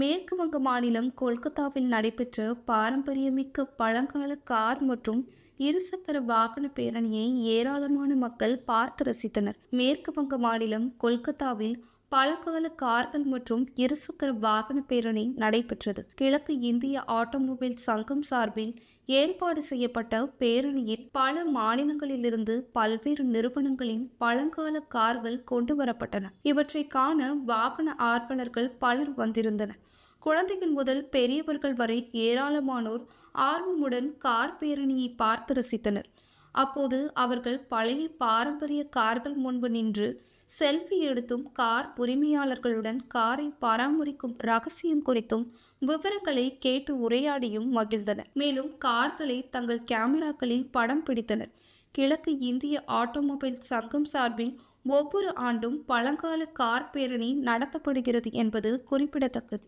மேற்கு வங்க மாநிலம் கொல்கத்தாவில் நடைபெற்ற பாரம்பரியமிக்க பழங்கால கார் மற்றும் இருசக்கர வாகன பேரணியை ஏராளமான மக்கள் பார்த்து ரசித்தனர். மேற்கு வங்க மாநிலம் கொல்கத்தாவில் பழங்கால கார்கள் மற்றும் இருசக்கர வாகன பேரணி நடைபெற்றது. கிழக்கு இந்திய ஆட்டோமொபைல் சங்கம் சார்பில் ஏற்பாடு செய்யப்பட்ட பேரணியில் பல மாநிலங்களிலிருந்து பல்வேறு நிறுவனங்களின் பழங்கால கார்கள் கொண்டு வரப்பட்டன. இவற்றை காண வாகன ஆர்வலர்கள் பலர் வந்திருந்தனர். குழந்தைகள் முதல் பெரியவர்கள் வரை ஏராளமானோர் ஆர்வமுடன் கார் பேரணியை பார்த்து ரசித்தனர். அப்போது அவர்கள் பழைய பாரம்பரிய கார்கள் முன்பு நின்று செல்ஃபி எடுத்தும் கார் உரிமையாளர்களுடன் காரை பராமரிக்கும் ரகசியம் குறித்தும் விவரங்களை கேட்டு உரையாடியும் மகிழ்ந்தனர். மேலும் கார்களை தங்கள் கேமராக்களில் படம் பிடித்தனர். கிழக்கு இந்திய ஆட்டோமொபைல் சங்கம் சார்பில் ஒவ்வொரு ஆண்டும் பழங்கால கார் பேரணி நடத்தப்படுகிறது என்பது குறிப்பிடத்தக்கது.